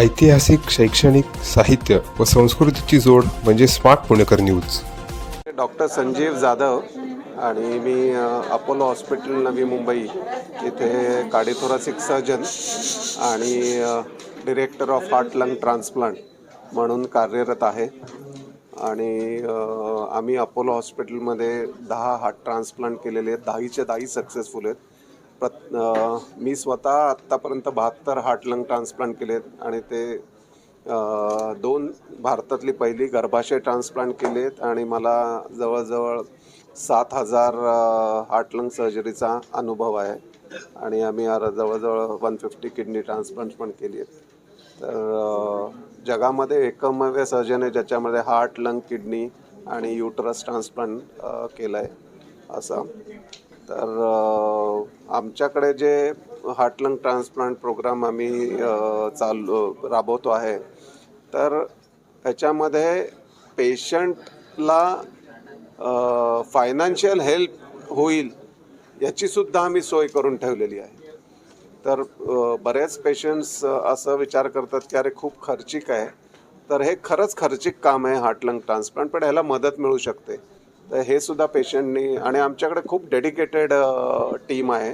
ऐतिहासिक शैक्षणिक साहित्य व संस्कृतीची जोड म्हणजे smart Punekar news. Doctor Sanjeev Jadhav आणि मी अपोलो हॉस्पिटल नवी मुंबई इथे कार्डिथोरासिक सर्जन आणि director of heart lung transplant म्हणून कार्यरत आहे. आणि आम्ही अपोलो हॉस्पिटलमध्ये दहा हार्ट ट्रान्सप्लांट केलेले आहेत. दहाहीचे दहाही सक्सेसफुल आहेत. प्रत मी स्वतः आत्तापर्यंत बहात्तर हार्ट लंग ट्रान्सप्लांट केले आहेत आणि ते दोन भारतातली पहिली गर्भाशय ट्रान्सप्लांट केलेत आणि मला जवळजवळ सात हजार हार्ट लंग सर्जरीचा अनुभव आहे. आणि आम्ही जवळजवळ वन फिफ्टी किडनी ट्रान्सप्लांट पण केली आहेत तर जगामध्ये एकमेव सर्जन आहे ज्याच्यामध्ये हार्ट लंग किडनी आणि युटरस ट्रान्सप्लांट केलं आहे असं. तर आमच्याकडे जे हार्ट लंग ट्रान्सप्लांट प्रोग्राम आम्ही चालू राबवतो आहे तर ह्याच्यामध्ये पेशंटला फायनान्शियल हेल्प होईल याचीसुद्धा आम्ही सोय करून ठेवलेली आहे. तर बरेच पेशंट्स असं विचार करतात की अरे खूप खर्चिक आहे तर हे खरंच खर्चिक काम आहे हार्ट लंग ट्रान्सप्लांट पण ह्याला मदत मिळू शकते. तर हे सुद्धा पेशंटनी आणि आमच्याकडे खूप डेडिकेटेड टीम आहे.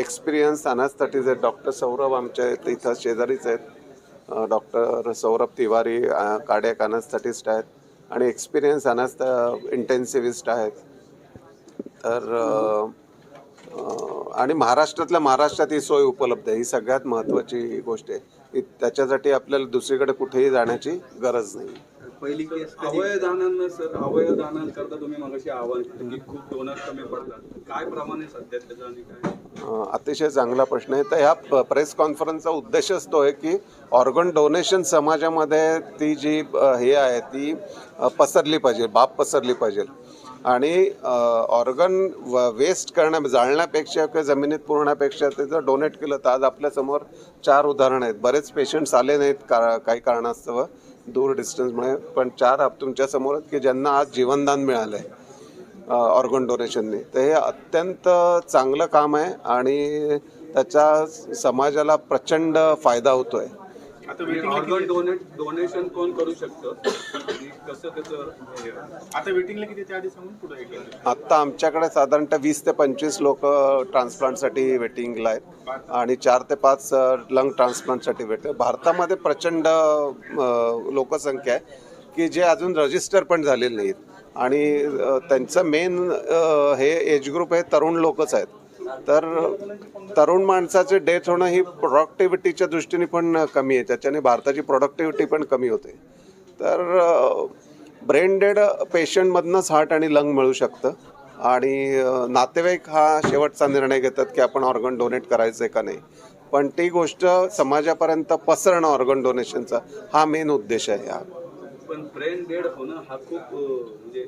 एक्सपिरियन्स अनास्थटीज आहेत. डॉक्टर सौरभ आमच्या इथं शेजारीच आहेत. Doctor Saurabh Tiwari cardiac anaesthetist आहेत आणि एक्सपिरियन्स अनास्थ इंटेन्सिव्हिस्ट आहेत. तर आणि महाराष्ट्रातल्या महाराष्ट्रात ही सोय उपलब्ध आहे. ही सगळ्यात महत्त्वाची गोष्ट आहे. की त्याच्यासाठी आपल्याला दुसरीकडे कुठेही जाण्याची गरज नाही. पहिली केस अवयदानांना सर अवयदानांकरता तुम्ही मगाशी आवाहन केलं की खूप डोनर कमी पडतात. काय प्रमाण आहे सध्या त्याचं आणि काय? अतिशय चांगला प्रश्न आहे. तर ह्या प्रेस कॉन्फरन्सचा उद्देशच तो आहे की ऑर्गन डोनेशन समाजामध्ये ती जी हे आहे ती पसरली पाहिजे बाब पसरली पाहिजे. आणि ऑर्गन वेस्ट करण्या जाळण्यापेक्षा किंवा जमिनीत पुरण्यापेक्षा ते जर डोनेट केलं तर आज आपल्यासमोर चार उदाहरणं आहेत. बरेच पेशंट्स आले नाहीत का काही कारणास्तव. दूर डिस्टन्समुळे पण चार आप तुमच्यासमोर आहेत की ज्यांना आज जीवनदान मिळालं आहे ऑर्गन डोनेशनने तर हे अत्यंत चांगलं काम आहे आणि त्याचा समाजाला प्रचंड फायदा होतो आहे ऑर्गन डोनेट डोनेशन कोण करू शकतं? आणि कसं त्याचं हे आहे? आता वेटिंगला किती? त्या आधी सांगून पुढे हे केलं आत्ता आमच्याकडे साधारणतः वीस ते पंचवीस लोक ट्रान्सप्लांटसाठी वेटिंगला आहेत. आणि चार ते पाच लंग ट्रान्सप्लांटसाठी वेट भारतामध्ये प्रचंड अ, लोकसंख्या आहे की जे अजून रजिस्टर पण झालेले नाहीत. आणि अ, त्यांचं मेन हे एज ग्रुप हे तरुण लोकच आहेत. तर तरुण माणसाचे डेथ होणं ही प्रोडक्टिव्हिटीच्या दृष्टीने पण कमी आहे. त्याच्याने भारताची प्रोडक्टिव्हिटी पण कमी होते. तर ब्रेन डेड पेशंटमधनंच हार्ट आणि लंग मिळू शकतं. आणि नातेवाईक हा शेवटचा निर्णय घेतात की आपण ऑर्गन डोनेट करायचं आहे का नाही. पण ती गोष्ट समाजापर्यंत पसरणं ऑर्गन डोनेशनचा हा मेन उद्देश आहे. हा पण ब्रेन डेड होणं हा खूप म्हणजे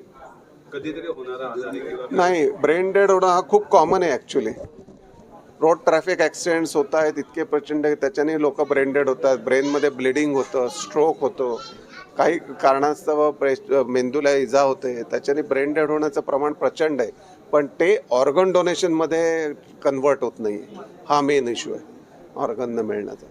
कधीतरी होणारा आजार आहे किंवा नाही ब्रेन डेड होणं हा खूप कॉमन आहे ॲक्च्युली रोड ट्रॅफिक ॲक्सिडेंट्स होत आहेत इतके प्रचंड आहे, त्याच्याने लोक ब्रेंडेड होतात. ब्रेनमध्ये ब्लिडिंग होतं स्ट्रोक होतो. काही कारणास्तव मेंदूला इजा होते त्याच्याने ब्रेन डेड होण्याचं प्रमाण प्रचंड आहे. पण ते ऑर्गन डोनेशनमध्ये कन्वर्ट होत नाही हा मेन इश्यू आहे ऑर्गन न मिळण्याचा.